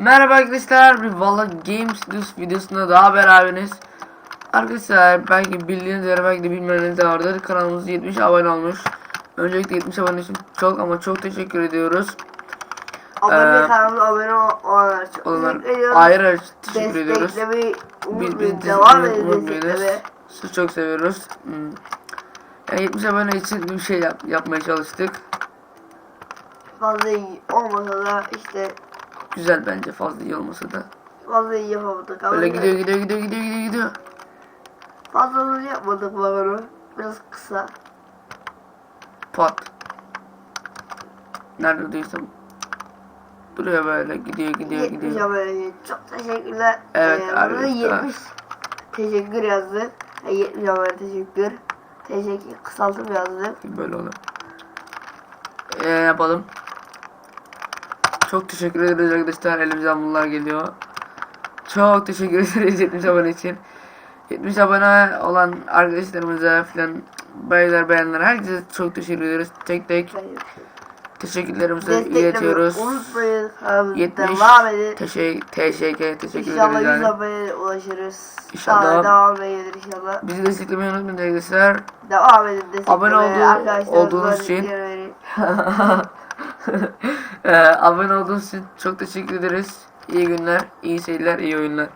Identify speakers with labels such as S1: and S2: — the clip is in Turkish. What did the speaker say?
S1: Merhaba arkadaşlar, bir Valla Games News videosunda daha beraberiz. Arkadaşlar belki bildiğiniz üzere belki de bilmeyeniniz de vardır. Kanalımız 70 abone olmuş. Öncelikle 70 abone için çok ama çok teşekkür ediyoruz.
S2: Abone
S1: Ee,
S2: kanalımıza abone ol- olanlar çok
S1: Onlar
S2: teşekkür
S1: ayrı teşekkür ediyoruz.
S2: Desteklemeyi unutmayın. Devam edin desteklemeye.
S1: Sizi çok seviyoruz. Hmm. Yani 70 abone için bir şey yap- yapmaya çalıştık.
S2: Fazla iyi olmasa da işte
S1: Güzel bence fazla iyi olmasa da.
S2: fazla iyi yapamadık. ama
S1: Böyle gidiyor gidiyor gidiyor gidiyor gidiyor gidiyor.
S2: Fazla yapmadık bunu. Biraz kısa.
S1: Pat. Nerede duysam. Duruyor böyle gidiyor gidiyor
S2: 70
S1: gidiyor.
S2: abone çok teşekkürler.
S1: Evet,
S2: ee,
S1: arkadaşlar.
S2: 70 teşekkür yazdı. E, 70 abone teşekkür. Teşekkür kısaltıp yazdı.
S1: Böyle olur. Ee, yapalım. Çok teşekkür ederiz arkadaşlar. Elimizden bunlar geliyor. Çok teşekkür ederiz 70 abone için. 70 abone olan arkadaşlarımıza filan baylar beğenenler herkese çok teşekkür ederiz. Tek tek teşekkürlerimizi iletiyoruz.
S2: unutmayın. Kanalımıza
S1: 70
S2: devam edin.
S1: teşekkür teşekkür teşekkür
S2: İnşallah
S1: ederiz
S2: 100
S1: yani.
S2: aboneye ulaşırız.
S1: İnşallah.
S2: Devam gelir inşallah.
S1: Bizi desteklemeyi unutmayın arkadaşlar.
S2: Devam edin desteklemeye.
S1: Abone oldu-
S2: Arkadaşlarınızla
S1: olduğunuz için-. Ee, abone olduğunuz için çok teşekkür ederiz. İyi günler, iyi seyirler, iyi oyunlar.